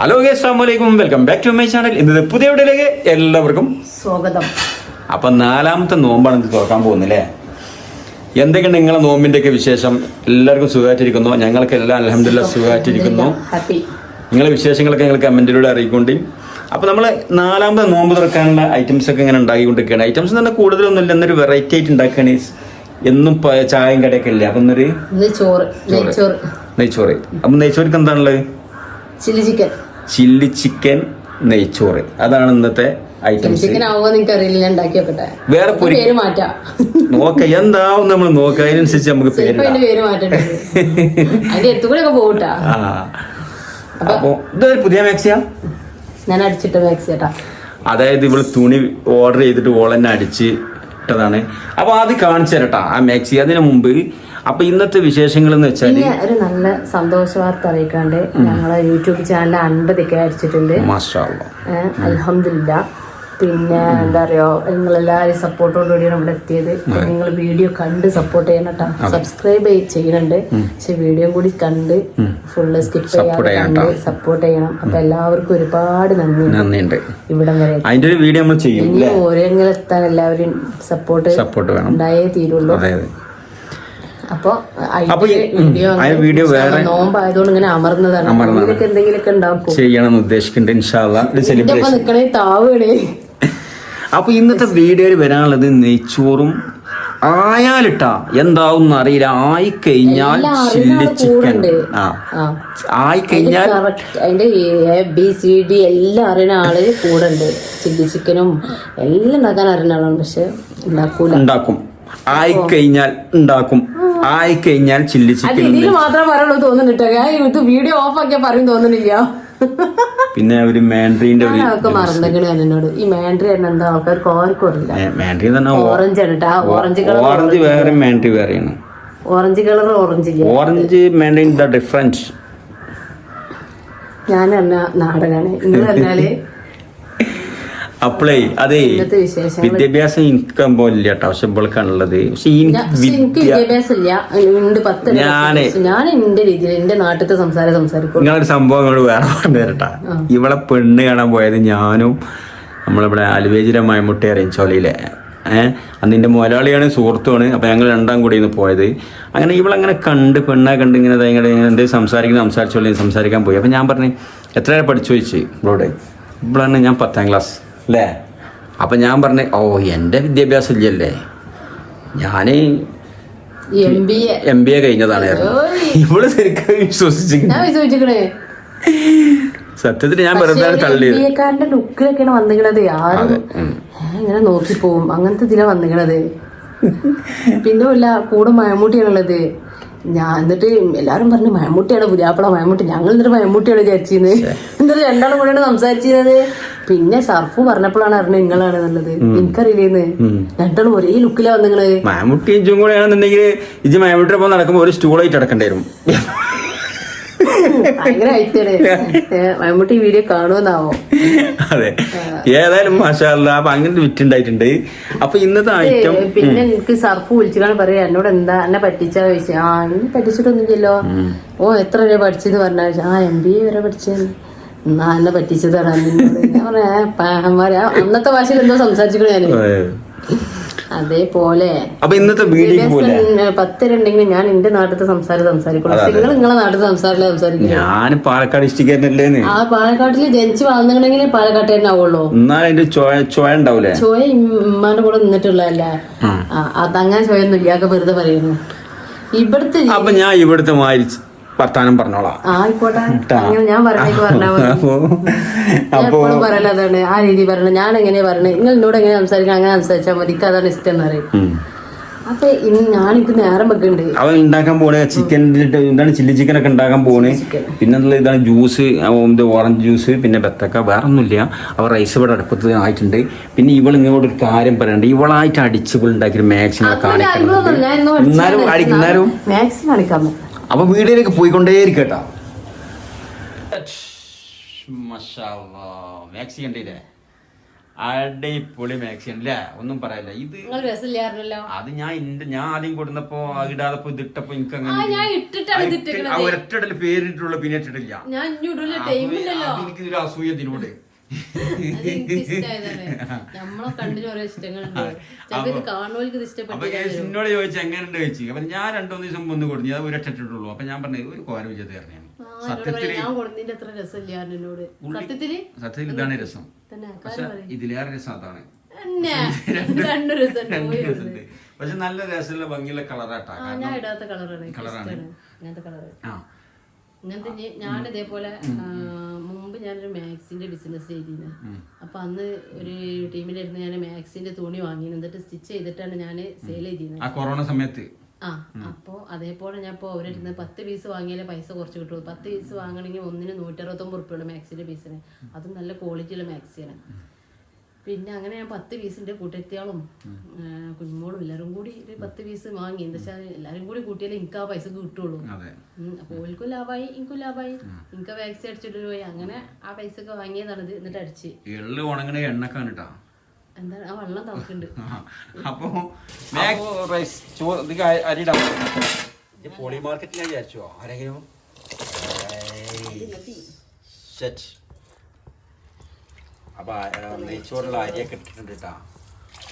Hello അസ്സാമലൈക്കും welcome back to my channel ഇന്നത്തെ പുതിയ വീഡിയോയിലേക്ക് എല്ലാവർക്കും സ്വാഗതം. അപ്പൊ നാലാമത്തെ നോമ്പാണ് ഇത് തുറക്കാൻ പോകുന്നില്ലേ? എന്തൊക്കെയാണ് നിങ്ങളെ നോമ്പിന്റെ ഒക്കെ വിശേഷം? എല്ലാവർക്കും സുഖമായിട്ടിരിക്കുന്നു. ഞങ്ങൾക്ക് എല്ലാം അലഹമില്ല സുഖമായിട്ടിരിക്കുന്നു. നിങ്ങളെ വിശേഷങ്ങളൊക്കെ ഞങ്ങൾ കമന്റിലൂടെ അറിയിക്കൊണ്ട് അപ്പൊ നമ്മൾ നാലാമത്തെ നോമ്പ് തുറക്കാനുള്ള ഐറ്റംസ് ഒക്കെ ഇങ്ങനെ ഉണ്ടാക്കിക്കൊണ്ടിരിക്കുകയാണ്. ഐറ്റംസ് തന്നെ കൂടുതലൊന്നുമില്ല. എന്നൊരു വെറൈറ്റി ആയിട്ട് ഉണ്ടാക്കുകയാണ്. എന്നും ചായയും കടയൊക്കെ ഇല്ല? അപ്പൊ എന്നൊരു നെയ്ച്ചോറ്. നെയ്ച്ചോറ്. അപ്പൊ നെയ്ച്ചോറിക്ക് എന്താണുള്ളത്? Chilli chicken. ചില്ലി ചിക്കൻ നെയ്ച്ചോറ്. അതാണ് ഇന്നത്തെ ഐറ്റംസ്. വേറെ നോക്ക എന്താവും നമ്മൾ നോക്കുക അതിനനുസരിച്ച് നമുക്ക് പേര് അപ്പൊ ഇതൊരു പുതിയ മാക്സിയാ? ഞാൻ അടിച്ചിട്ട് മാക്സിയാട്ടാ. അതായത് ഇവൾ തുണി ഓർഡർ ചെയ്തിട്ട് ഓൾ തന്നെ അടിച്ച് ഇട്ടതാണ്. അപ്പൊ അത് കാണിച്ചു തരട്ടാ ആ മാക്സി. അതിനു മുമ്പ് അപ്പൊ ഇന്നത്തെ വിശേഷങ്ങൾ എന്ന് വെച്ചാൽ ഒരു നല്ല സന്തോഷ വാർത്ത അറിയിക്കാണ്ട് ഞങ്ങളെ യൂട്യൂബ് ചാനൽ അൻപതൊക്കെ അടിച്ചിട്ടുണ്ട്. മാഷാ അലഹമില്ല പിന്നെ എന്താ പറയുക നിങ്ങളെല്ലാവരും സപ്പോർട്ടോടുകൂടിയാണ് ഇവിടെ എത്തിയത്. നിങ്ങൾ വീഡിയോ കണ്ട് സപ്പോർട്ട് ചെയ്യണം കേട്ടോ സബ്സ്ക്രൈബ് ചെയ്യുന്നുണ്ട് പക്ഷെ വീഡിയോ കൂടി കണ്ട് ഫുള്ള് സ്കിപ്പ് ചെയ്യാതെ കണ്ട് സപ്പോർട്ട് ചെയ്യണം. അപ്പൊ എല്ലാവർക്കും ഒരുപാട് നന്ദി നന്ദിയുണ്ട്. ഇവിടം വരെ അതിന്റെ ഒരു വീഡിയോ നമ്മൾ ചെയ്യും ഇനി ഓരോങ്ങനെ എത്താൻ എല്ലാവരും സപ്പോർട്ട് സപ്പോർട്ട് ഉണ്ടായേ തീരുള്ളൂ. അപ്പൊ വീഡിയോ വേറെ നോമ്പായതുകൊണ്ട് ഇങ്ങനെ അമർന്നതാണ്. ഇതിലൊക്കെ എന്തെങ്കിലുമൊക്കെ ഉണ്ടാക്കും. ചെയ്യണം ഉദ്ദേശിക്കുന്നുണ്ട് ഇൻഷാല്ല നിക്കണേ താവുകണേ അപ്പൊ ഇന്നത്തെ വീഡിയോയിൽ വരാനുള്ളത് നെയ്ച്ചോറും ആയാലിട്ടാ എന്താവും അറിയില്ല ആയി കഴിഞ്ഞാൽ ചില്ലി ചിക്കൻ ആ. ആയി കഴിഞ്ഞാൽ അതിന്റെ എ ബി സി ഡി എല്ലാം അറിയുന്ന ആൾ കൂടെ ഉണ്ട് ചില്ലി ചിക്കനും എല്ലാം ഉണ്ടാക്കാൻ അറിയുന്ന ആളാണ് പക്ഷെ ഉണ്ടാക്കൂല. ഉണ്ടാക്കും. ആയി കഴിഞ്ഞാൽ ഉണ്ടാക്കും. ആയി കഴിഞ്ഞാൽ ചില്ലി ചിക്കൻ ഇതിൽ മാത്രമേ പറയുള്ളൂ തോന്നുന്നുട്ടോ ഞാൻ ഇത് വീഡിയോ ഓഫ് ആക്കിയാ പറയും തോന്നുന്നില്ല. പിന്നെ ഒരു മാൻഡ്രീന്റെ ഒരു എന്നോട് ഈ മാൻഡ്രി തന്നെ എന്താ ആൾക്കാർക്ക് ആർക്കും അറിയില്ല. മാൻഡ്രി തന്നെ ഓറഞ്ച് ആണ് ഓറഞ്ച് കളർ ഓറഞ്ച് വേറെ മാൻഡ്രി വേറെയാണ്. Orange colour orange orange mandarin the difference ഞാൻ പറഞ്ഞ നാടകാണ്. ഇന്ന് പറഞ്ഞാൽ അപ്പളേ അതെ. വിദ്യാഭ്യാസം എനിക്ക് പോലില്ല കേട്ടോ പക്ഷെ ഇവൾക്കാണുള്ളത്. പക്ഷെ എനിക്ക് ഞാനേ-. ഞാൻ എന്റെ രീതിയിൽ എന്റെ നാട്ടിലത്തെ സംസാരം സംസാരിക്കും. നിങ്ങളൊരു സംഭവം ഇങ്ങോട്ട് വേറെ പറഞ്ഞു തരട്ടാ. ഇവളെ പെണ്ണ് കാണാൻ പോയത് ഞാനും നമ്മളിവിടെ അലുവേജിലെ മയമുട്ടി അറിയും ചോലയിലെ ഏഹ് അന്ന് എന്റെ മുതലാളിയാണ് സുഹൃത്തുമാണ് അപ്പൊ ഞങ്ങൾ രണ്ടാം കൂടി ഇന്ന് പോയത്. അങ്ങനെ ഇവളങ്ങനെ കണ്ട് പെണ്ണെ കണ്ട് ഇങ്ങനെ ഇങ്ങനെ എന്ത് സംസാരിക്കുന്ന സംസാരിച്ചോളി സംസാരിക്കാൻ പോയി. അപ്പോൾ ഞാൻ പറഞ്ഞു എത്ര പഠിച്ചു ചോദിച്ചു ഇവളോട്? ഇവളാണ് ഞാൻ പത്താം ക്ലാസ്. അല്ലേ അപ്പം ഞാൻ പറഞ്ഞു ഓ എന്റെ വിദ്യാഭ്യാസം ഇല്ലല്ലേ? ഞാൻ എം ബി എ കഴിഞ്ഞതാണ് ഇവൾ ശരിക്കും വിശ്വസിച്ചിരിക്കുന്നത് സത്യത്തിൽ ഞാൻ വെറുതെ തള്ളിയത്. ലുക്കിലൊക്കെയാണ് വന്നിക്കണത് ആരും ഇങ്ങനെ നോക്കി പോവും. അങ്ങനത്തെ ഇതിലാ വന്നിക്കണത് പിന്നെ ഇല്ല കൂടെ മഴമൂട്ടിയാണുള്ളത് ഞാൻ എന്നിട്ട് എല്ലാരും പറഞ്ഞു മഴമൂട്ടിയാണ് പുതിയാപ്പള മഴമൂട്ടി ഞങ്ങൾ എന്നിട്ട് മഴമൂട്ടിയാണ് വിചാരിച്ചിരുന്നത് എന്നിട്ട് രണ്ടാളും കൂടെയാണ് സംസാരിച്ചിരുന്നത് പിന്നെ സർഫ് പറഞ്ഞപ്പോഴാണ് അറിഞ്ഞത് നിങ്ങളാണ് നല്ലത്. എനിക്കറിയില്ലേന്ന്. രണ്ടാളും ഒരേ ലുക്കിലാ വന്നിങ്ങൾ മാമുട്ടി ഇഞ്ചും കൂടെ ആണെന്നുണ്ടെങ്കിൽ ഇജ്ജ് മാമുട്ടിയുടെ ഒപ്പം നടക്കുമ്പോ ഒരു സ്റ്റൂളായിട്ട് അടക്കണ്ടായിരുന്നു ഭയങ്കര വീഡിയോ കാണുമെന്നാവോ അതെ. ഏതായാലും മാഷാല്ല അപ്പൊ അങ്ങനത്തെ വിറ്റുണ്ടായിട്ടുണ്ട് അപ്പൊ ഇന്നത്തെ ഐറ്റം പിന്നെ എനിക്ക് സർഫ് വിളിച്ചാണ് പറയാ. എന്നോട് എന്താ എന്നെ പറ്റിച്ചാ ചോദിച്ചു. ആ പറ്റിച്ചിട്ടൊന്നുമില്ലല്ലോ ഓ എത്ര വരെ പഠിച്ചെന്ന് പറഞ്ഞാ ആ എം ബി എ വരെ പഠിച്ചത് എന്നെ പറ്റിച്ചതാണ്. ഞാൻ പറയാ അന്നത്തെ ഭാഷയിൽ എന്തോ സംസാരിച്ചു ഞാൻ അതേപോലെ അപ്പൊ ഇന്നത്തെ വീഡിയോക്ക് പോലെ വിദ്യാഭ്യാസം പത്തര ഉണ്ടെങ്കിൽ ഞാൻ എന്റെ നാട്ടിലത്തെ സംസാരം സംസാരിക്കുള്ളൂ. നിങ്ങൾ നിങ്ങളെ നാട്ടിൽ സംസാരില്ല സംസാരിക്കും ഞാൻ പാലക്കാട് ആ പാലക്കാട്ടിൽ ജനിച്ച് വന്നിട്ടുണ്ടെങ്കിൽ പാലക്കാട്ട് തന്നെ ആവുള്ളൂ. എന്നാലും ചോയ ഉണ്ടാവൂലേ? ചോയ ഉമ്മാന്റെ കൂടെ നിന്നിട്ടുള്ളതല്ലേ? ആ, അതങ്ങനെ ചോയൊന്നും ഇല്ലാക്കെ വെറുതെ പറയുന്നു. ഇവിടുത്തെ അപ്പൊ ഞാൻ ഇവിടുത്തെ മാതിരി വർത്താനം പറഞ്ഞോളാം. അപ്പോ ആ രീതി പറഞ്ഞു ഞാൻ എങ്ങനെയാ പറഞ്ഞു നിങ്ങൾ എന്നോട് എങ്ങനെ സംസാരിക്കണം? അങ്ങനെ സംസാരിച്ചാൽ മതി. അതാണ് ഇഷ്ടം എന്ന് പറയും. അപ്പൊ ഇനി ഞാനിപ്പോ നേരം വെക്കുന്നുണ്ട് അവൻ ഉണ്ടാക്കാൻ പോണേ. ചിക്കൻ എന്താണ് ചില്ലി ചിക്കൻ ഒക്കെ ഉണ്ടാക്കാൻ പോണേ. പിന്നെ ഇതാണ് ജ്യൂസ് ഓറഞ്ച് ജ്യൂസ് പിന്നെ ബത്തക്ക വേറെ ഒന്നുമില്ല അവ റൈസ് ഇവിടെ അടുപ്പത്ത് ആയിട്ടുണ്ട്. പിന്നെ ഇവൾ ഇങ്ങോട്ട് ഒരു കാര്യം പറയണ്ട്. ഇവളായിട്ട് അടിച്ച് ഇവൾ മാക്സിമം കാണിക്കണം. എന്നാലും അടി- മാക്സിമം കാണിക്കാൻ അപ്പൊ വീഡിയോയിലേക്ക് പോയിക്കൊണ്ടേ കേട്ടോ മാക്സി കണ്ടില്ലേ? അടിപൊളി മാക്സിൻ അല്ലേ ഒന്നും പറയല്ല. ഇത് അത് ഞാൻ എന്റെ ഞാൻ ആദ്യം കൊടുന്നപ്പോ ഇടാതെ ഇടാതപ്പോ ഇതിട്ടപ്പോ എനിക്ക് അങ്ങനെ ഇട്ടിക്കണത്. പേരിട്ടുള്ള പിന്നെ ഇട്ടിട്ടില്ല. എനിക്ക് അസൂയ ഇതിനോട് എന്നോട് ചോദിച്ചു എങ്ങനെയുണ്ട് ചോദിച്ചു അപ്പൊ ഞാൻ രണ്ടു മൂന്ന് ദിവസം ഒന്ന് കൊടുത്തു. അത് ഒരു ഇട്ടിട്ടുള്ളൂ അപ്പൊ ഞാൻ പറഞ്ഞു ഒരു കോര വിജയത്തെ ഞാൻ സത്യത്തിൽ? സത്യത്തിൽ ഇതാണ് രസം. പക്ഷെ ഇതിലേറെ രസം അതാണ്. പക്ഷെ നല്ല രസമുള്ള ഭംഗിയുള്ള കളറാട്ടാ. ഞാൻ കളറാണ്. ഇഷ്ടമാണ്. ഇങ്ങനത്തെ കളറ്. ആ. ഇങ്ങനത്തെ ഞ- ഞാൻ ഇതേപോലെ ഞാനൊരു മാക്സിന്റെ ബിസിനസ് ചെയ്തിരുന്നു അപ്പൊ അന്ന് ഒരു ടീമിലിരുന്ന് ഞാൻ മാക്സിന്റെ തുണി വാങ്ങി എന്നിട്ട് സ്റ്റിച്ച് ചെയ്തിട്ടാണ് ഞാൻ സെയിൽ ചെയ്തിരുന്നത് ആ കൊറോണ സമയത്ത്. ആ അപ്പോൾ അതേപോലെ ഞാൻ ഇപ്പോൾ അവരിരുന്ന് പത്ത് പീസ് വാങ്ങിയാലേ പൈസ കുറച്ച് കിട്ടുള്ളൂ. പത്ത് പീസ് വാങ്ങണമെങ്കിൽ ഒന്നിന് നൂറ്ററുപത്തൊമ്പത് റുപ്യുള്ള മാക്സിന്റെ പീസിന് അതും നല്ല ക്വാളിറ്റിയുള്ള മാക്സിയാണ് പിന്നെ അങ്ങനെ ഞാൻ പത്ത് പീസിന്റെ കൂട്ടത്തിയാളും കുഞ്ഞുമോളും എല്ലാവരും കൂടി ഒരു പത്ത് പീസ് വാങ്ങി. എന്താ വെച്ചാൽ എല്ലാവരും കൂടി കൂട്ടിയാലേ എനിക്ക് ആ പൈസ കിട്ടുള്ളൂ. അതെ. ഉം, അപ്പൊ ഓൽക്കും ലാഭമായി എനിക്കും ലാഭമായി എനിക്ക് വാക്സിൻ അടിച്ചിട്ട് പോയി. അങ്ങനെ ആ പൈസ ഒക്കെ വാങ്ങിയതാണ് ഇത് എന്നിട്ട് അടിച്ച്. എള്ള് ഉണങ്ങണ എണ്ണക്കാണ് കേട്ടാ എന്താണ് ആ വെള്ളം തണുക്കുണ്ട് അപ്പൊ റൈസ് അരിടാ പോളി മാർക്കറ്റിലാണ് വിചാരിച്ചോ? ആരെങ്കിലും? സെറ്റ് അപ്പൊ ആ, നെയ്ച്ചോറുള്ള അരിയൊക്കെ ഇട്ടിട്ടുണ്ട് കേട്ടാ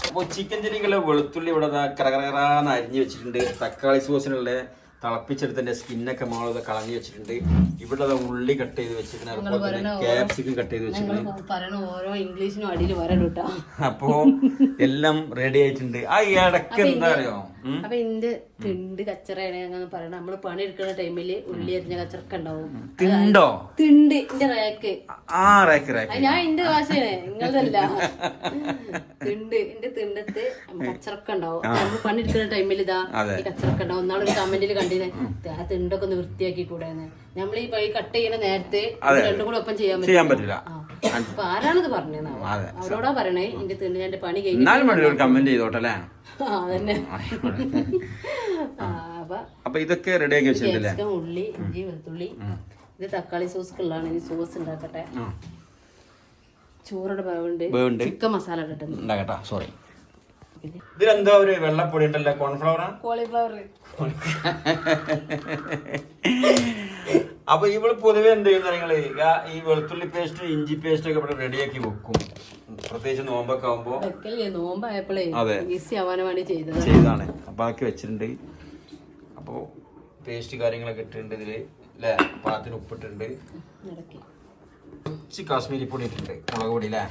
അപ്പൊ ചിക്കൻ ചെടികൾ വെളുത്തുള്ളി ഇവിടെ കറകറകറാന്ന് കറകറാന്ന് അരിഞ്ഞു വെച്ചിട്ടുണ്ട്. തക്കാളി സോസിനുള്ള തിളപ്പിച്ചെടുത്തതിന്റെ സ്കിന്നൊക്കെ മോളത് കളഞ്ഞു വെച്ചിട്ടുണ്ട്. ഇവിടെ അത് ഉള്ളി കട്ട് ചെയ്ത് വെച്ചിട്ടുണ്ട്. അതുപോലെ തന്നെ ക്യാപ്സിക്കം കട്ട് ചെയ്ത് വെച്ചിട്ടുണ്ട്. അപ്പോൾ എല്ലാം റെഡി ആയിട്ടുണ്ട്. ആ ഇടയ്ക്ക് എന്താ അറിയോ? അപ്പൊ എന്ത് തിണ്ട് കച്ചറയാണ് അങ്ങനെ പറയണ നമ്മൾ പണി എടുക്കുന്ന ടൈമിൽ ഉള്ളി അരിഞ്ഞ കച്ചറക്ക ഉണ്ടാവും. തിണ്ടോ? തിണ്ട് ഇന്റെ റേക്ക്. ആ റേക്ക് റേക്ക്. ഞാൻ എന്റെ ഭാഷയാണ് നിങ്ങളതല്ല തിണ്ട് എന്റെ തിണ്ടത്ത് കച്ചറക്ക ഉണ്ടാവും. നമ്മൾ പണി എടുക്കുന്ന ടൈമിൽ ഇതാ. ഈ കച്ചറക്ക ഉണ്ടാവും. ഒരു കമന്റിൽ കണ്ടിരുന്നേ ആ തിണ്ടൊക്കെ ഒന്ന് വൃത്തിയാക്കി കൂടാന്ന് നമ്മൾ ഈ വഴി കട്ട് ചെയ്യണ നേരത്തെ രണ്ടും കൂടെ ഒപ്പം ചെയ്യാൻ പറ്റില്ല. അപ്പൊ ആരാണിത് പറഞ്ഞത്? അവരോടാ പറയണേ എന്റെ തിണ്ട് ഞാൻ എന്റെ പണി കഴിഞ്ഞു കമന്റ് ആ, അപ്പൊ ഇതൊക്കെ റെഡി ആക്കി വെച്ചിട്ടില്ലേ? ഉള്ളി ഇഞ്ചി വെളുത്തുള്ളി. ഇത് തക്കാളി സോസ് ഉള്ളതാണ് ഇനി സോസ് ഉണ്ടാക്കട്ടെ. ചോറുടെ വേവുണ്ട്. ചിക്കൻ മസാല ഉണ്ടാകട്ടാ സോറി ഇതിലെന്തോ ഒരു വെള്ളപ്പൊടി ഉണ്ടല്ലോ കോൺഫ്ലവർ കോളിഫ്ലവർ അപ്പൊ ഇവൾ പൊതുവെ എന്ത് ചെയ്യുന്ന നിങ്ങൾ? ഈ വെളുത്തുള്ളി പേസ്റ്റ് ഇഞ്ചി പേസ്റ്റ് ഒക്കെ ഇവിടെ റെഡിയാക്കി വെക്കും. പ്രത്യേകിച്ച് നോമ്പൊക്കെ ആവുമ്പോ നോമ്പായപ്പോഴേ. ഈസി ആവാനാണ് ചെയ്തത്. ചെയ്താണ് അപ്പൊ ആക്കി വെച്ചിട്ടുണ്ട്. അപ്പോ പേസ്റ്റ് കാര്യങ്ങളൊക്കെ ഇട്ടിട്ടുണ്ട് ഇതിൽ. അല്ലേ പാത്തിന് ഉപ്പിട്ടുണ്ട് കുറച്ച് കാശ്മീരി പൊടി ഇട്ടിട്ടുണ്ട്. മുളക് പൊടി അല്ലേ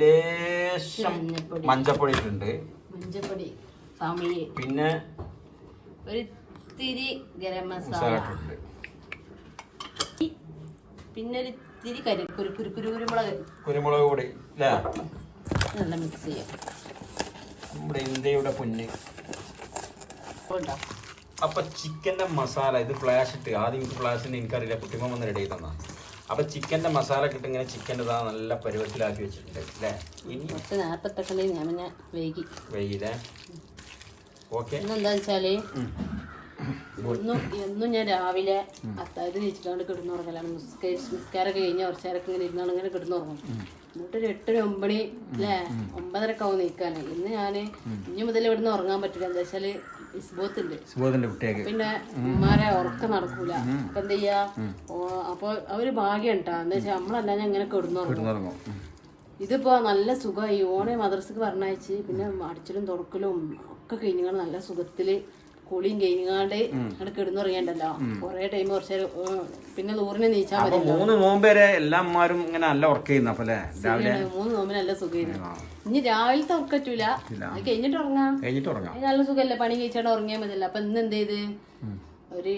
ലേശം മഞ്ഞപ്പൊടി. ഇട്ടിട്ടുണ്ട്. മഞ്ഞപ്പൊടി. പിന്നെ ഒരു ഗരം മസാല. ഇട്ടിട്ടുണ്ട്. പിന്നെ ഒരു ഇത്തിരി കരി കുരു കുരു കുരു കുരുമുളക്. കുരുമുളക് പൊടി അല്ലേ നല്ല മിക്സ് ചെയ്യാം. നമ്മുടെ ഇന്ത്യയുടെ പൊന്ന്. ഉണ്ടോ? അപ്പൊ ചിക്കന്റെ മസാല ഇത് ഫ്ലാഷ് ഇട്ട് ആദ്യം എനിക്ക് ഫ്ലാഷിന് എനിക്കറിയില്ല കുട്ടിമ വന്ന് റെഡി തന്ന അപ്പൊ ചിക്കന്റെ മസാല കിട്ടും ഇങ്ങനെ ചിക്കന്റെ ഇതാ നല്ല പരുവത്തിലാക്കി വെച്ചിട്ടുണ്ട് അല്ലേ കുറച്ച് നേരത്തെ ഞാൻ പിന്നെ വൈകി. വൈകില്ലേ ഓക്കെ എന്താ വെച്ചാൽ എന്നും ഞാൻ രാവിലെ അത്തായത് നീച്ചിട്ടാണ്ട് കിടന്നുറങ്ങലാണ്. നിസ്കാരമൊക്കെ കഴിഞ്ഞ കുറച്ചേരൊക്കെ ഇങ്ങനെ ഇരുന്നാണ് ഇങ്ങനെ കിടന്നുറങ്ങും. എന്നിട്ട് ഒരു എട്ടര ഒമ്പണി അല്ലേ? ഒമ്പതരക്കെ ആവും നീക്കാന് ഇന്ന് ഞാൻ ഇനി മുതൽ ഇവിടുന്ന് ഉറങ്ങാൻ പറ്റില്ല. എന്താ വെച്ചാൽ പിന്നെ ഉമ്മാരെ ഉറക്കം നടക്കൂല. അപ്പൊ എന്താ ചെയ്യാ? അപ്പൊ അവർ ഭാഗ്യം ഉണ്ടാ എന്താ വെച്ചാൽ നമ്മളല്ലാതെ ഇങ്ങനെ കിടന്നുറങ്ങും. ഇതിപ്പോ നല്ല സുഖമായി ഓണെ മദ്രസക്ക് പറഞ്ഞയച്ച് പിന്നെ അടിച്ചിലും തുടക്കലും ഒക്കെ കഴിഞ്ഞാൽ നല്ല സുഖത്തിൽ കുളിയും കഴിഞ്ഞാണ്ട് അവിടെ കിടന്നുറങ്ങിയണ്ടല്ലോ. കൊറേ ടൈം കുറച്ച് പിന്നെ നൂറിന് നീച്ചാൽ അപ്പൊ മതി മൂന്ന് നോമ്പ് വരെ എല്ലാ അമ്മമാരും ഇങ്ങനെ നല്ല ഉറക്ക ചെയ്യുന്നു അപ്പൊ അല്ലേ രാവിലെ? മൂന്ന് നോമ്പിന് നല്ല സുഖമായിരുന്നു ഇനി രാവിലത്തെ ഉറക്കറ്റൂല. കഴിഞ്ഞിട്ട് ഉറങ്ങാം. കഴിഞ്ഞിട്ട് ഉറങ്ങാം. നല്ല സുഖമല്ലേ പണി കഴിച്ചാണ്ട് ഉറങ്ങിയാൽ മതിയല്ലോ. അപ്പൊ ഇന്ന് എന്ത് ചെയ്ത്? ഒരു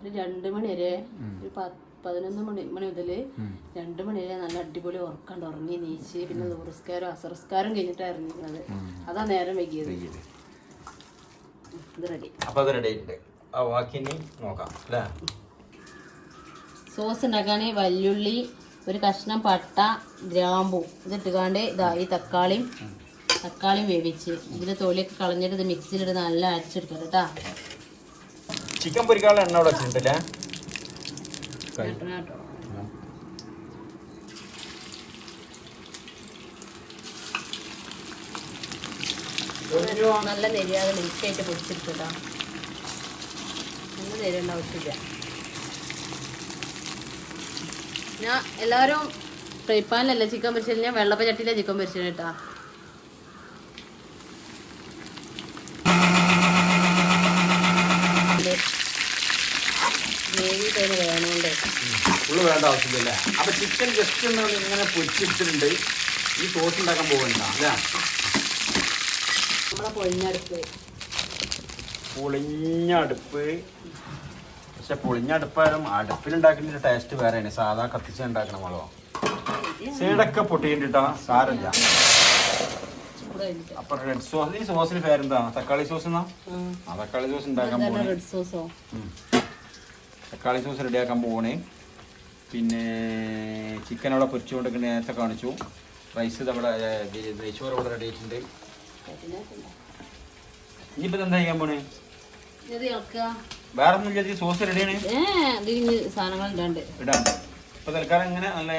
ഒരു രണ്ട് മണി വരെ ഒരു പതിനൊന്ന് മണി മണി മുതൽ രണ്ട് മണി വരെ നല്ല അടിപൊളി ഉറക്കണ്ട് ഉറങ്ങി നീച്ച് പിന്നെ ദൂരസ്കാരം അസുരസ്കാരം കഴിഞ്ഞിട്ടാണ് ഇറങ്ങിയിരുന്നത് അതാ നേരം വൈകിയത്. അപ്പൊ അത് റെഡി ആയിട്ടുണ്ട് ആ ബാക്കി നോക്കാം അല്ലേ? സോസ് ഉണ്ടാക്കാൻ വല്യുള്ളി ഒരു കഷ്ണം പട്ട ഗ്രാമ്പു. ഇതിട്ടുകാണ്ട് ഇതാ ഈ തക്കാളിയും തക്കാളിയും വേവിച്ച്. ഇതിന്റെ തൊലിയൊക്കെ കളഞ്ഞിട്ട് ഇത് മിക്സിയിലിട്ട് നല്ല അരച്ചെടുക്കാം കേട്ടാ. ചിക്കൻ പൊരിക്കാനുള്ള എണ്ണ അവിടെ വെച്ചിട്ടുണ്ടല്ലേ നല്ല നെരിയാതെ നെയ്ക്കായിട്ട് പൊടിച്ചെടുക്കട്ടോ നല്ല നെരിയേണ്ട ആവശ്യമില്ല. ഞാൻ എല്ലാവരും ഫ്രൈ പാനിലല്ല ചിക്കൻ പൊരിച്ചത്? ഞാൻ വെള്ളപ്പ ചട്ടിയിലെ ചിക്കൻ പൊരിച്ചത് കേട്ടാ. വേണ്ട ആവശ്യമില്ല അപ്പൊ ചിക്കൻ ജസ്റ്റ് ഇങ്ങനെ പൊരിച്ചെടുത്തിട്ടുണ്ട്. ഈ സോസ് ഉണ്ടാക്കാൻ പോകണ്ട അല്ലേ? പൊളിഞ്ഞ അടുപ്പ് പക്ഷെ പൊളിഞ്ഞ അടുപ്പായാലും അടുപ്പിലുണ്ടാക്കുന്ന ടേസ്റ്റ് വേറെയാണ്. സാധാ കത്തിച്ച് ഉണ്ടാക്കണ വളോ സൈഡൊക്കെ പൊട്ടിയിട്ടാ സാരമില്ല. അപ്പൊ റെഡ് സോസ് ഈ സോസിന് പേരെന്താ? തക്കാളി സോസ് എന്നാ? ആ. തക്കാളി സോസ് ഉണ്ടാക്കാൻ പോണേ. തക്കാളി സോസ് റെഡിയാക്കാൻ പോണേ. പിന്നെ ചിക്കൻ അവിടെ പൊരിച്ചുകൊണ്ടൊക്കെ നേരത്തെ കാണിച്ചു. റൈസ് നമ്മുടെ നെയ്ച്ചോറ് അവിടെ റെഡി ആയിട്ടുണ്ട്. ഇനിയിപ്പോ എന്താ ചെയ്യാൻ പോണേ? വേറെ ഒന്നും ഇല്ല സോസ് റെഡിയാണ് ഇടാം. ഇപ്പൊ തൽക്കാലം ഇങ്ങനെ നല്ല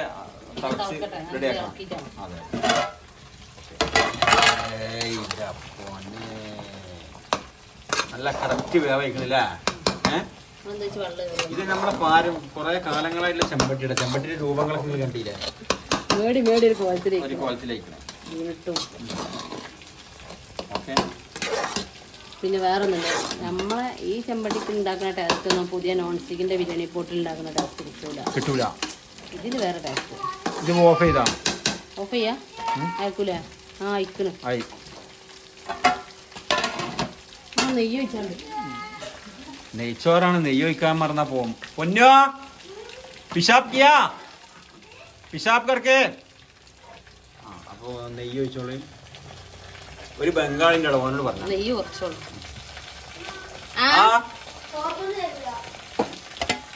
തിളച്ച് റെഡിയാക്കാം. അതെ. നല്ല കറക്റ്റ് വേവായിക്കണില്ല? ഇത് നമ്മളെ പാരും കുറെ കാലങ്ങളായിട്ടുള്ള ചെമ്പട്ടിയുടെ ചെമ്പട്ടിയുടെ രൂപങ്ങളൊക്കെ നിങ്ങൾ കണ്ടില്ലേ? മേടി മേടി ഒരു കോലത്തിലേക്ക്. ഓക്കെ. പിന്നെ വേറെ ഒന്നുമില്ല നമ്മളെ ഈ ചെമ്പട്ടിക്ക് ഉണ്ടാക്കുന്ന ടേസ്റ്റ് ഒന്നും പുതിയ നോൺ സ്റ്റിക്കിന്റെ ബിരിയാണി പോട്ടിൽ ഉണ്ടാക്കുന്ന ടേസ്റ്റ് കിട്ടൂല. കിട്ടൂല. ഇതിന് വേറെ ടേസ്റ്റ് ഇത് ഓഫ് ചെയ്താ. ഓഫ് ചെയ്യാ? അയക്കൂല? ആ അയക്കണ്. ആ നെയ്യ് വെച്ചാണ്ട് നെയ്ച്ചോറാണ്. നെയ്യ് ഒഴിക്കാൻ മറന്നാ പോവും. പൊന്നോ? പിശാബ് കിയാ പിശാബ് കറക്കെ ആ അപ്പോ നെയ്യ് ഒഴിച്ചോളൂ. ഒരു ബംഗാളിന്റെ അവിടെ ഓനോട് പറഞ്ഞു. നെയ്യ് കുറച്ചോളൂ.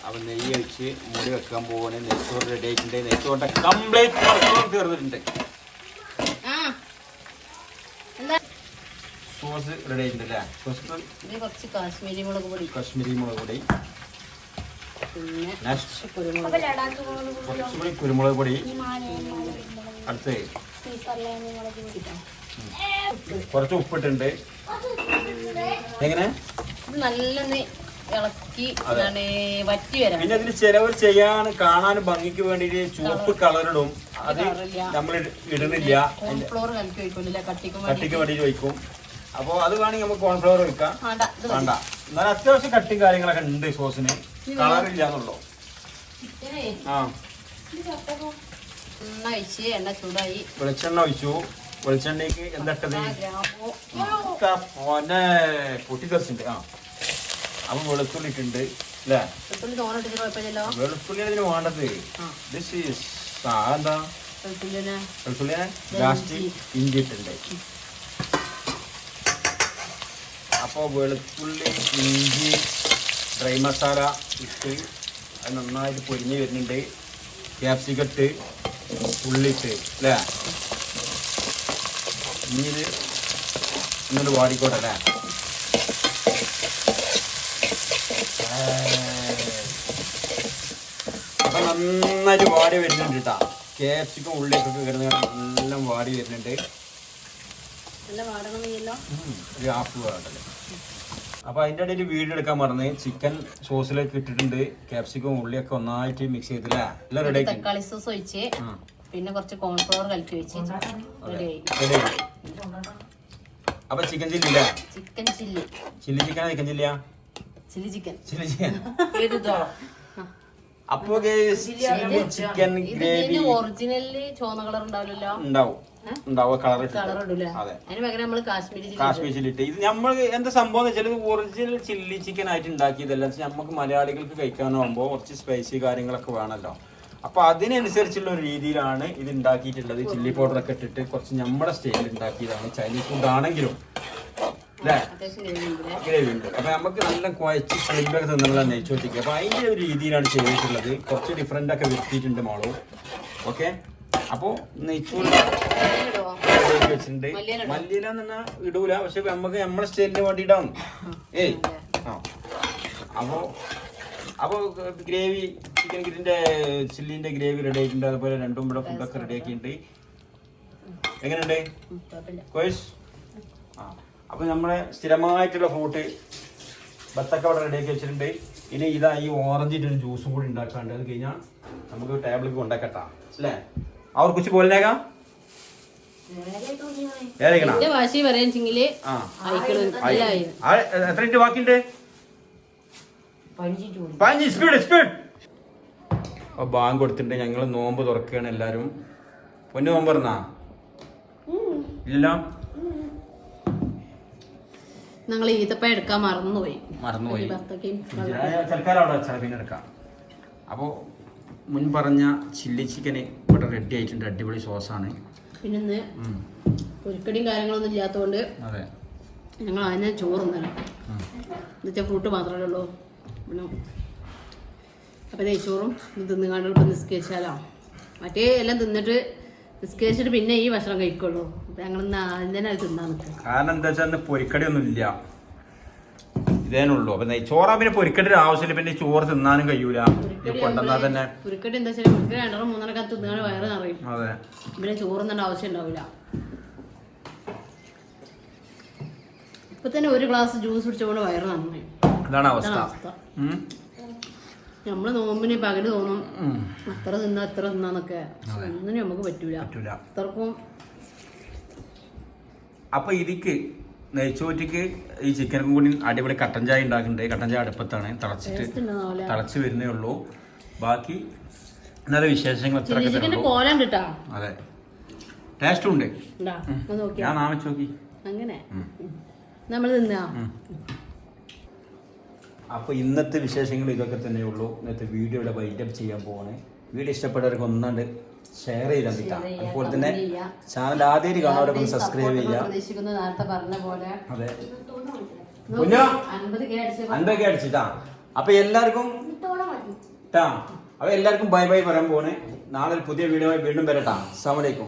അപ്പൊ നെയ്യ് വെച്ച് മുടി വെക്കാൻ പോകണേ നെയ്ച്ചോറ് റെഡി ആയിട്ടുണ്ട്. നെയ്ച്ചോറിന്റെ കംപ്ലീറ്റ് വർക്കും തീർന്നിട്ടുണ്ട്. സോസ് റെഡി ആയിട്ടുണ്ട് അല്ലേ? സോസ് കുറച്ച് കാശ്മീരി മുളക് പൊടി. കശ്മീരി മുളക് പൊടി. പിന്നെ നെക്സ്റ്റ് കുരുമുളക് കുറച്ചുകൂടി കുരുമുളക് പൊടി. അടുത്ത് കുറച്ച് ഉപ്പിട്ടുണ്ട്. എങ്ങനെ? നല്ലൊന്ന് ഇളക്കി വറ്റി വരാം പിന്നെ അതിന് ചിലവർ ചെയ്യാൻ കാണാൻ ഭംഗിക്ക് വേണ്ടിട്ട് ചുവപ്പ് കളറിടും. അത്. നമ്മൾ ഇടുന്നില്ല. കോൺഫ്ലോർ കട്ടിക്കും കട്ടിക്ക് വേണ്ടി വയ്ക്കും അപ്പൊ അത് വേണമെങ്കിൽ നമുക്ക് കോൺഫ്ലവർ വെക്കാം വേണ്ട എന്നാലും അത്യാവശ്യം കട്ടിയും കാര്യങ്ങളൊക്കെ ഉണ്ട് സോസിന് കളറില്ല എന്നുള്ളൂ. ആ. വെളിച്ചെണ്ണ ഒഴിച്ചു. വെളിച്ചെണ്ണയ്ക്ക് എന്തിട്ടത് പോനെ പൊട്ടിത്തെറിച്ചിട്ടുണ്ട് ആ. അപ്പൊ വെളുത്തുള്ളി ഇട്ടുണ്ട് അല്ലേ വെളുത്തുള്ളി വേണ്ടത്? ദിസ് ഈസ് എന്താ? വെളുത്തുള്ളി ലാസ്റ്റ് ഇഞ്ചി. ഇട്ടുണ്ട് അപ്പോൾ വെളുത്തുള്ളി ഇഞ്ചി ഡ്രൈ മസാല ഇട്ട് അത് നന്നായിട്ട് പൊരിഞ്ഞ് വരുന്നുണ്ട്. ക്യാപ്സിക്കട്ട് ഉള്ളിട്ട് അല്ലേ? ഇനി ഇത് ഇങ്ങോട്ട് വാടിക്കോട്ടെ അല്ലേ? അപ്പം നന്നായിട്ട് വാടി വരുന്നുണ്ട് കേട്ടാ. ക്യാപ്സിക്കം ഉള്ളിലേക്കൊക്കെ കിടന്ന് എല്ലാം വാടി വരുന്നുണ്ട്. ഒരു ഹാഫ് വേണ്ടല്ലേ അപ്പൊ അതിന്റെ ഇടയിൽ വീഡിയോ എടുക്കാൻ മറന്ന് ചിക്കൻ സോസിലേക്ക് ഇട്ടിട്ടുണ്ട്. കാപ്സിക്കും ഉള്ളിയൊക്കെ ഒന്നായിട്ട് മിക്സ് ചെയ്തില്ലേ? എല്ലാം റെഡി തക്കാളി സോസ് ഒഴിച്ച് പിന്നെ കുറച്ച് കോൺഫ്ലവർ കലക്കി വെച്ച് റെഡി അപ്പൊ ചിക്കൻ ചില്ലി ഇല്ലേ? Chicken chilli chilli chicken chicken ചില്ലിയാ chilli chicken chilli chicken അപ്പൊ ചിക്കൻ ഗ്രേവി ഒറിജിനൽ ചോന്ന കളർ ഉണ്ടാവില്ലല്ലോ. ഉണ്ടാവും. ഉണ്ടാവും. കളർ അതെ. അതിന് പകരം നമ്മൾ കാശ്മീരി ചില്ലി കാശ്മീർ ചില്ലി ഇട്ട്. ഇത് നമ്മൾ എന്താ സംഭവം എന്ന് വെച്ചാൽ ഒറിജിനൽ ചില്ലി ചിക്കൻ ആയിട്ട് ഉണ്ടാക്കിയതല്ല. നമുക്ക് മലയാളികൾക്ക് കഴിക്കാനാകുമ്പോൾ കുറച്ച് സ്പൈസി കാര്യങ്ങളൊക്കെ വേണമല്ലോ അപ്പൊ അതിനനുസരിച്ചുള്ള ഒരു രീതിയിലാണ് ഇത് ഉണ്ടാക്കിയിട്ടുള്ളത്. ചില്ലി പൗഡർ ഒക്കെ ഇട്ടിട്ട് കുറച്ച് നമ്മുടെ സ്റ്റൈലിൽ ഉണ്ടാക്കിയതാണ് ചൈനീസ് ഫുഡ് ആണെങ്കിലും. അപ്പൊ നമുക്ക് നല്ല കുഴച്ച് സ്ലിമ്പൊക്കെ തിന്നുള്ള നെയ്ച്ചോറ്റിക്ക് അപ്പൊ അതിന്റെ ഒരു രീതിയിലാണ് ചെയ്തിട്ടുള്ളത്. കുറച്ച് ഡിഫറെന്റ് ഒക്കെ വരുത്തിയിട്ടുണ്ട് മോളു. ഓക്കെ അപ്പോ നെയ്ച്ചോറ് വെച്ചിട്ടുണ്ട്. മല്ലിയില പറഞ്ഞാൽ ഇടൂല. പക്ഷെ നമുക്ക് നമ്മുടെ സ്റ്റൈലിന് വേണ്ടി ഇടാം ഏയ്. ആ. അപ്പോ അപ്പോ ഗ്രേവി ചിക്കൻ ഗ്രീന്റെ ചില്ലിന്റെ ഗ്രേവി റെഡി ആയിട്ടുണ്ട്. അതുപോലെ രണ്ടും ഇവിടെ ഫുഡൊക്കെ റെഡി ആക്കിയിട്ടുണ്ട്. എങ്ങനെയുണ്ട്? കോഴ്സ് ആ. അപ്പൊ നമ്മളെ സ്ഥിരമായിട്ടുള്ള ഫ്രൂട്ട് ബത്തക്ക അവിടെ റെഡിയാക്കി വെച്ചിട്ടുണ്ട്. ഇനി ഇതാ ഈ ഓറഞ്ചിന്റെ ഒരു ജ്യൂസും കൂടി ഉണ്ടാക്കാണ്ട് അത് കഴിഞ്ഞാൽ നമുക്ക് ടേബിളിൽ കൊണ്ടാക്കട്ടാ അല്ലേ? അവർ കുറിച്ച് പോലേക്കാം വാശി എത്ര ബാക്കിണ്ട് സ്പീഡ് സ്പീഡ് ബാങ്ക് കൊടുത്തിട്ടുണ്ട്. ഞങ്ങൾ നോമ്പ് തുറക്കുകയാണ് എല്ലാരും. പൊന്നു നോമ്പ് തുറന്നാ? ഇല്ലല്ലോ? ഞങ്ങൾ ഈത്തപ്പഴം എടുക്കാൻ മറന്നുപോയി. മറന്നുപോയി. തൽക്കാലം അവിടെ വെച്ചാൽ പിന്നെ എടുക്കാം. അപ്പോൾ മുൻ പറഞ്ഞ ചില്ലി ചിക്കന് ഇവിടെ റെഡി ആയിട്ടുണ്ട്. അടിപൊളി സോസാണ് പിന്നെ പൊരിക്കടിയും കാര്യങ്ങളൊന്നും ഇല്ലാത്തതുകൊണ്ട് അതെ. ഞങ്ങൾ അതിനെ ചോറ് തിന്നണം. ഉം. എന്നുവെച്ചാൽ ഫ്രൂട്ട് മാത്രമേ ഉള്ളൂ. അപ്പം നെയ്ച്ചോറും തിന്നുകാണ്ട് ഇപ്പം നിസ്കരിച്ചാലോ? മറ്റേ എല്ലാം തിന്നിട്ട് നിസ്കരിച്ചിട്ട് പിന്നെ ഈ ഭക്ഷണം കഴിക്കുള്ളൂ. അപ്പം ഞങ്ങൾ ആദ്യം തന്നെ അത് തിന്നാൻ നിൽക്കും കാരണം എന്താ വെച്ചാൽ പൊരിക്കടിയൊന്നും ഇല്ല ഇതേനുള്ളൂ അപ്പൊ നെയ്ച്ചോറാ പിന്നെ പൊരിക്കടി ആവശ്യമില്ല. പിന്നെ ചോറ് തിന്നാനും കഴിയൂല. കൊണ്ടുവന്നാൽ തന്നെ പൊരിക്കടി എന്താ വെച്ചാൽ പൊരിക്കടി രണ്ടെണ്ണം മൂന്നെണ്ണം തിന്നാണ് വയറ് നിറയും. അതെ. പിന്നെ ചോറുന്നേണ്ട ആവശ്യം ഉണ്ടാവില്ല. ഇപ്പൊ തന്നെ ഒരു ഗ്ലാസ് ജ്യൂസ് കുടിച്ചുകൊണ്ട് വയറ് നന്നായി. അതാണ് അവസ്ഥ. നമ്മൾ നോമ്പിന് പകൽ തോന്നും. അത്ര നിന്ന അത്ര തിന്നാന്നൊക്കെ. പക്ഷെ ഒന്നിനും നമുക്ക് പറ്റൂല. പറ്റൂല. അത്രക്കും അപ്പൊ ഇതിക്ക് നെയ്ച്ചോറ്റിക്ക് ഈ ചിക്കൻ കൂടി അടിപൊളി കട്ടൻ ചായ ഉണ്ടാക്കുന്നുണ്ട്. കട്ടൻ ചായ അടുപ്പത്താണ്. തിളച്ചിട്ട് തിളച്ച് വരുന്നേ ഉള്ളൂ. ബാക്കി നല്ല വിശേഷങ്ങൾ അതെ. ടേസ്റ്റും ഉണ്ട്? ഞാൻ നാമച്ച് നോക്കി. അങ്ങനെ? നമ്മൾ തിന്നാ? അപ്പോൾ ഇന്നത്തെ വിശേഷങ്ങൾ ഇതൊക്കെ തന്നെ ഉള്ളൂ. ഇന്നത്തെ വീഡിയോ ഇവിടെ വൈൻഡപ്പ് ചെയ്യാൻ പോവാണ്. വീഡിയോ ഇഷ്ടപ്പെട്ടവർക്ക് ഒന്നാണ്ട് ഷെയർ ചെയ്താൽ പറ്റാം അതുപോലെ തന്നെ ചാനൽ ആദ്യമായിട്ട് കാണാൻ സബ്സ്ക്രൈബ് പോലെ. അതെ. അൻപത് കെ അടിച്ചിട്ടാ? അപ്പൊ എല്ലാവർക്കും അപ്പൊ എല്ലാവർക്കും ബൈ ബൈ പറയാൻ പോണേ നാളെ പുതിയ വീഡിയോ വീണ്ടും വരട്ടാ. അസ്സാം വലൈക്കും